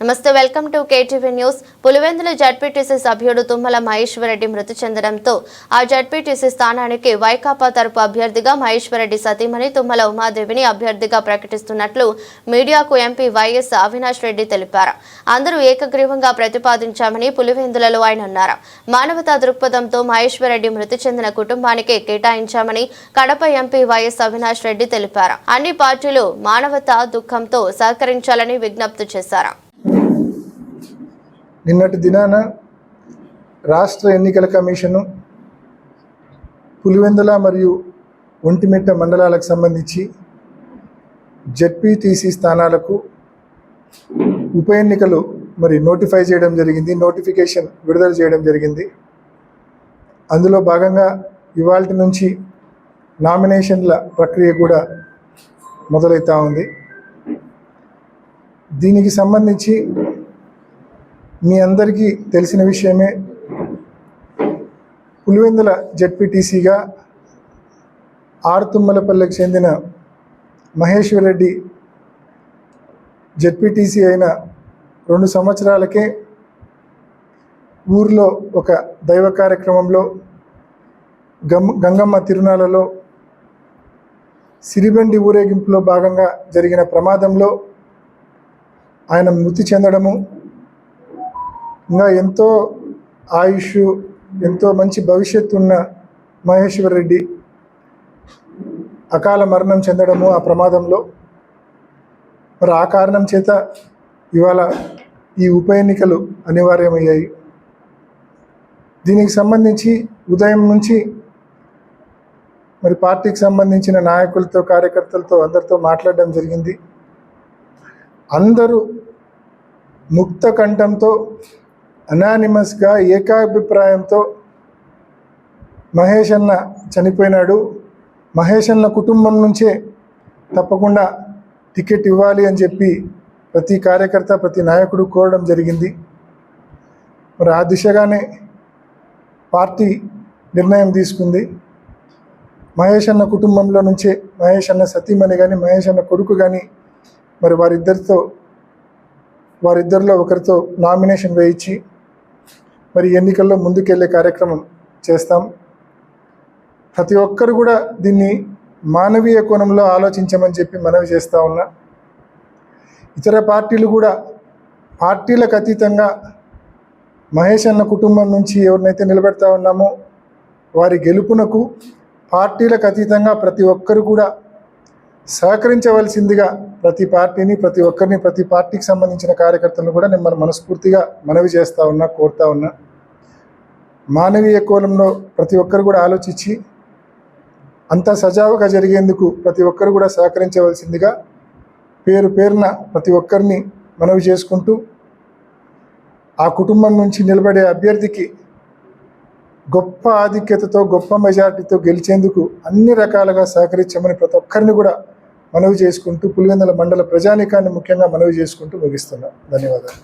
నమస్తే welcome to KTV news. Pulivendula ZPTC సభ్యుడు తుమ్మల మహేశ్వరరెడ్డి మృతి చెందడంతో ఆ జడ్పీటీసీ స్థానానికి వైకాపా తరపు అభ్యర్థిగా మహేశ్వరరెడ్డి సతీమణి తుమ్మల ఉమాదేవిని అభ్యర్థిగా ప్రకటిస్తున్నట్లు మీడియాకు ఎంపీ వైఎస్ అవినాష్ రెడ్డి తెలిపారు. అందరూ ఏకగ్రీవంగా ప్రతిపాదించామని పులివెందులలో ఆయన అన్నారు. మానవతా దృక్పథంతో మహేశ్వరరెడ్డి మృతి చెందిన కుటుంబానికి కేటాయించామని కడప ఎంపీ వైఎస్ అవినాష్ రెడ్డి తెలిపారు. అన్ని పార్టీలు మానవతా దుఃఖంతో సహకరించాలని విజ్ఞప్తి చేశారు. నిన్నటి దినాన రాష్ట్ర ఎన్నికల కమిషను పులివెందుల మరియు ఒంటిమిట్ట మండలాలకు సంబంధించి జడ్పీటీసీ స్థానాలకు ఉప ఎన్నికలు మరి నోటిఫై చేయడం జరిగింది నోటిఫికేషన్ విడుదల చేయడం జరిగింది. అందులో భాగంగా ఇవాళ నుంచి నామినేషన్ల ప్రక్రియ కూడా మొదలవుతూ ఉంది. దీనికి సంబంధించి మీ అందరికీ తెలిసిన విషయమే పులివెందుల జడ్పీటీసీగా ఆరుతుమ్మలపల్లికి చెందిన మహేశ్వరరెడ్డి జడ్పీటీసీ అయిన రెండు సంవత్సరాలకే ఊర్లో ఒక దైవ కార్యక్రమంలో గమ్ గంగమ్మ తిరునాళ్ళలో సిరిబండి ఊరేగింపులో భాగంగా జరిగిన ప్రమాదంలో ఆయన మృతి చెందడము ఇంకా ఎంతో ఆయుష్ ఎంతో మంచి భవిష్యత్తు ఉన్న మహేశ్వర్ రెడ్డి అకాల మరణం చెందడము ఆ ప్రమాదంలో. మరి ఆ కారణం చేత ఇవాళ ఈ ఉప ఎన్నికలు అనివార్యమయ్యాయి. దీనికి సంబంధించి ఉదయం నుంచి మరి పార్టీకి సంబంధించిన నాయకులతో కార్యకర్తలతో అందరితో మాట్లాడడం జరిగింది. అందరూ ముక్త కంఠంతో అనానిమస్గా ఏకాభిప్రాయంతో మహేష్ అన్న చనిపోయినాడు. మహేష్ అన్న కుటుంబం నుంచే తప్పకుండా టికెట్ ఇవ్వాలి అని చెప్పి ప్రతి కార్యకర్త ప్రతి నాయకుడు కోరడం జరిగింది. మరి ఆ దిశగానే పార్టీ నిర్ణయం తీసుకుంది. మహేష్ అన్న కుటుంబంలో నుంచే మహేష్ అన్న సతీమణి కానీ మహేష్ అన్న కొడుకు కానీ మరి వారిద్దరితో వారిద్దరిలో ఒకరితో నామినేషన్ వేయించి మరి ఎన్నికల్లో ముందుకెళ్ళే కార్యక్రమం చేస్తాం. ప్రతి ఒక్కరు కూడా దీన్ని మానవీయ కోణంలో ఆలోచించమని చెప్పి మనవి చేస్తూ ఉన్నా. ఇతర పార్టీలు కూడా పార్టీలకు అతీతంగా మహేష్ అన్న కుటుంబం నుంచి ఎవరినైతే నిలబెడతా ఉన్నామో వారి గెలుపునకు పార్టీలకు అతీతంగా ప్రతి ఒక్కరు కూడా సహకరించవలసిందిగా ప్రతి పార్టీని ప్రతి ఒక్కరిని ప్రతి పార్టీకి సంబంధించిన కార్యకర్తలను కూడా నేను మన మనస్ఫూర్తిగా మనవి చేస్తూ ఉన్నా కోరుతా ఉన్నా. మానవీయ కోణంలో ప్రతి ఒక్కరు కూడా ఆలోచించి అంతా సజావుగా జరిగేందుకు ప్రతి ఒక్కరు కూడా సహకరించవలసిందిగా పేరు పేరున ప్రతి ఒక్కరిని మనవి చేసుకుంటూ ఆ కుటుంబం నుంచి నిలబడే అభ్యర్థికి గొప్ప ఆధిక్యతతో గొప్ప మెజార్టీతో గెలిచేందుకు అన్ని రకాలుగా సహకరించమని ప్రతి ఒక్కరిని కూడా మనవి చేసుకుంటూ పులివెందుల మండల ప్రజానీకాన్ని ముఖ్యంగా మనవి చేసుకుంటూ ముగిస్తున్నాం. ధన్యవాదాలు.